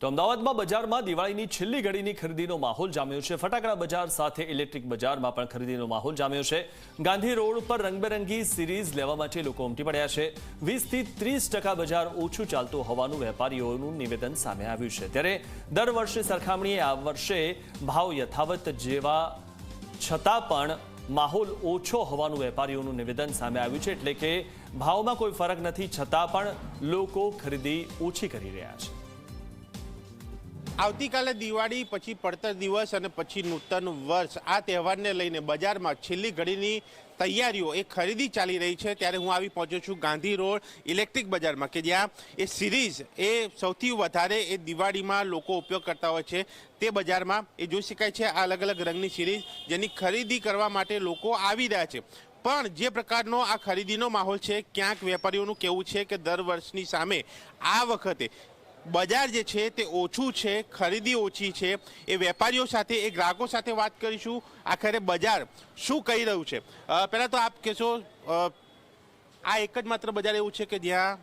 તો અમદાવાદમાં બજારમાં દિવાળીની છેલ્લી ઘડીની ખરીદીનો માહોલ જામ્યો છે. ફટાકડા બજાર સાથે ઇલેક્ટ્રિક બજારમાં પણ ખરીદીનો માહોલ જામ્યો છે. ગાંધી રોડ પર રંગબેરંગી સિરીઝ લેવા માટે લોકો ઉમટી પડ્યા છે. વીસથી ત્રીસ બજાર ઓછું ચાલતું હોવાનું વેપારીઓનું નિવેદન સામે આવ્યું છે. ત્યારે દર વર્ષે સરખામણીએ આ વર્ષે ભાવ યથાવત જેવા છતાં પણ માહોલ ઓછો હોવાનું વેપારીઓનું નિવેદન સામે આવ્યું છે. એટલે કે ભાવમાં કોઈ ફરક નથી, છતાં પણ લોકો ખરીદી ઓછી કરી રહ્યા છે. આવતીકાલે દિવાળી, પછી પડતર દિવસ અને પછી નૂતન વર્ષ. આ તહેવારને લઈને બજારમાં છેલ્લી ઘડીની તૈયારીઓ એ ખરીદી ચાલી રહી છે. ત્યારે હું આવી પહોંચ્યો છું ગાંધી રોડ ઇલેક્ટ્રિક બજારમાં, કે જ્યાં એ સિરીઝ એ સૌથી વધારે એ દિવાળીમાં લોકો ઉપયોગ કરતા હોય છે તે બજારમાં. એ જોઈ શકાય છે આ અલગ અલગ રંગની સિરીઝ જેની ખરીદી કરવા માટે લોકો આવી રહ્યા છે. પણ જે પ્રકારનો આ ખરીદીનો માહોલ છે, ક્યાંક વેપારીઓનું કેવું છે કે દર વર્ષની સામે આ વખતે બજાર જે છે તે ઓછું છે, ખરીદી ઓછી છે. એ વેપારીઓ સાથે, એ ગ્રાહકો સાથે વાત કરીશું. આખરે બજાર શું કહી રહ્યું છે? પહેલાં તો આપ કહેશો આ એક જ માત્ર બજાર એવું છે કે જ્યાં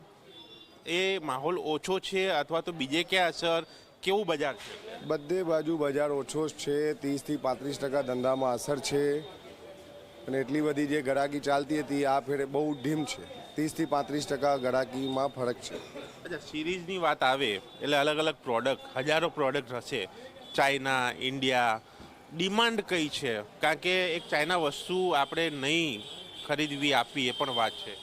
એ માહોલ ઓછો છે અથવા તો બીજે ક્યાં અસર કેવું બજાર છે? બધે બાજુ બજાર ઓછો જ છે. ત્રીસથી પાંત્રીસ ટકા ધંધામાં અસર છે. અને એટલી બધી જે ગરાકી ચાલતી હતી, આ ફેરે બહુ ઢીમ છે. ત્રીસથી પાંત્રીસ ટકા ગરાકીમાં ફરક છે. અચ્છા સિરીઝની વાત આવે, એટલે અલગ અલગ પ્રોડક્ટ હજારો પ્રોડક્ટ હશે. ચાઇના ઇન્ડિયા ડિમાન્ડ કઈ છે? કારણ કે એક ચાઇના વસ્તુ આપણે નહીં ખરીદવી આપવી, એ પણ વાત છે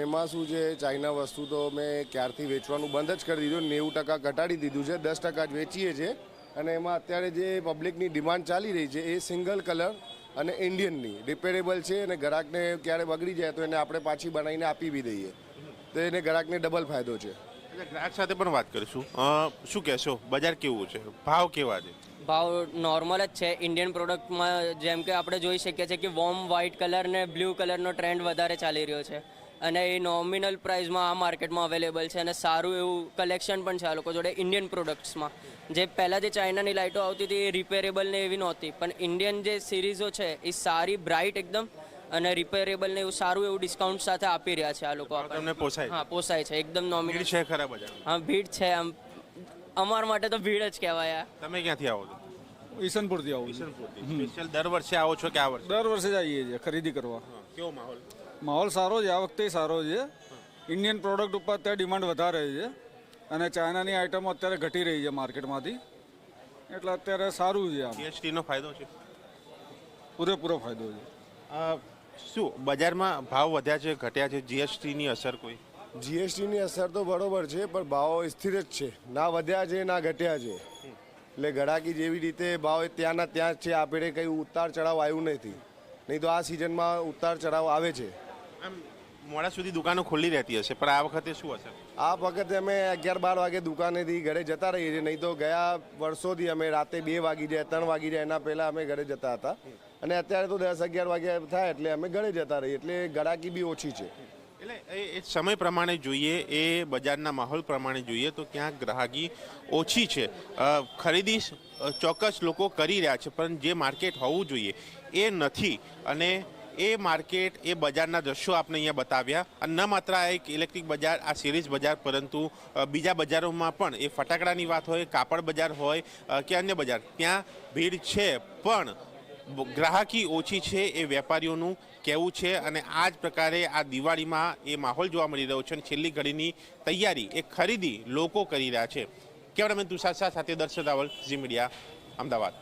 એમાં શું છે ચાઇના વસ્તુ તો મેં ક્યારથી વેચવાનું બંધ જ કરી દીધું, નેવું ટકા ઘટાડી દીધું છે, દસ ટકા જ વેચીએ છીએ. અને એમાં અત્યારે જે પબ્લિકની ડિમાન્ડ ચાલી રહી છે, એ સિંગલ કલર અને ઇન્ડિયનની રિપેરેબલ છે અને ગ્રાહકને ક્યારે બગડી જાય તો એને આપણે પાછી બનાવીને આપી બી દઈએ. તો એને ગ્રાહકને ડબલ ફાયદો છે. ગ્રાહક સાથે પણ વાત કરીશું. શું કહેશો? બજાર કેવું છે? ભાવ કેવા છે? ભાવ નોર્મલ જ છે. ઇન્ડિયન પ્રોડક્ટમાં જેમ કે આપણે જોઈ શકીએ છીએ કે વોર્મ વ્હાઇટ કલર ને બ્લુ કલરનો ટ્રેન્ડ વધારે ચાલી રહ્યો છે. અને એ નોમિનલ પ્રાઇસમાં આ માર્કેટમાં અવેલેબલ છે અને સારું એવું કલેક્શન પણ છે આ લોકો જોડે ઇન્ડિયન પ્રોડક્ટ્સમાં જે પહેલાં જે ચાઇનાની લાઇટો આવતી હતી એ રિપેરેબલ ને એવી નહોતી. પણ ઇન્ડિયન જે સિરીઝો છે એ સારી બ્રાઇટ એકદમ અને રિપેરેબલ ને એવું સારું એવું ડિસ્કાઉન્ટ સાથે આપી રહ્યા છે આ લોકો આપણને. તમને પોસાય હા પોસાય છે. એકદમ નોમિનલ છે ખરા બજાર હા ભીડ છે આમ. અમાર માટે તો ભીડ જ કહેવાય તમે ક્યાંથી આવો છો? ઈસનપુરથી આવો છું. સ્પેશિયલ દર વર્ષે આવો છો કે આ વર્ષે? દર વર્ષે જ આવીએ છીએ ખરીદી કરવા. કેવો માહોલ? માહોલ સારો છે આ વખતે સારો છે. ઇન્ડિયન પ્રોડક્ટ ઉપર અત્યારે ડિમાન્ડ વધારે છે અને ચાઇનાની આઇટમો અત્યારે ઘટી રહી છે માર્કેટમાંથી. એટલે અત્યારે સારું છે જીએસટીનો ફાયદો છે? પૂરેપૂરો ફાયદો છે. શું બજારમાં ભાવ વધ્યા છે ઘટ્યા છે જીએસટીની અસર કોઈ? જીએસટીની અસર તો બરોબર છે પણ ભાવો સ્થિર જ છે. ના વધ્યા છે ના ઘટ્યા છે. એટલે ઘડાકી જેવી રીતે ભાવ ત્યાંના ત્યાં જ છે આપણે કંઈ ઉતાર ચઢાવ આવ્યું નથી. નહીં તો આ સિઝનમાં ઉતાર ચઢાવ આવે છે. આમ મોડા સુધી દુકાનો ખુલ્લી રહેતી હશે પણ આ વખતે શું હશે? આ વખતે અમે અગિયાર બાર વાગે દુકાનેથી ઘરે જતા રહીએ છીએ. નહીં તો ગયા વર્ષોથી અમે રાતે બે વાગી જાય ત્રણ વાગી જાય એના પહેલાં અમે ઘરે જતા હતા. અને અત્યારે તો દસ અગિયાર વાગ્યા થાય એટલે અમે ઘરે જતા રહીએ એટલે ગળાકી બી ઓછી છે. એટલે એ એ સમય પ્રમાણે જોઈએ એ બજારના માહોલ પ્રમાણે જોઈએ તો ક્યાંક ગ્રાહકી ઓછી છે. ખરીદી ચોક્કસ લોકો કરી રહ્યા છે પણ જે માર્કેટ હોવું જોઈએ એ નથી. અને એ માર્કેટ, એ બજારના દ્રશ્યો આપણે અહીંયા બતાવ્યા. અને ન માત્ર આ એક ઇલેક્ટ્રિક બજાર, આ સિરીઝ બજાર, પરંતુ બીજા બજારોમાં પણ એ ફટાકડાની વાત હોય, કાપડ બજાર હોય કે અન્ય બજાર, ત્યાં ભીડ છે. પણ ગ્રાહકી ઓછી છે એ વેપારીઓનું કહેવું છે અને આ જ પ્રકારે આ દિવાળીમાં એ માહોલ જોવા મળી રહ્યો છે અને છેલ્લી ઘડીની તૈયારી એ ખરીદી લોકો કરી રહ્યા છે. કેમેરામેન તુષાર શાહ સાથે દર્શન રાવલ, ઝી મીડિયા, અમદાવાદ.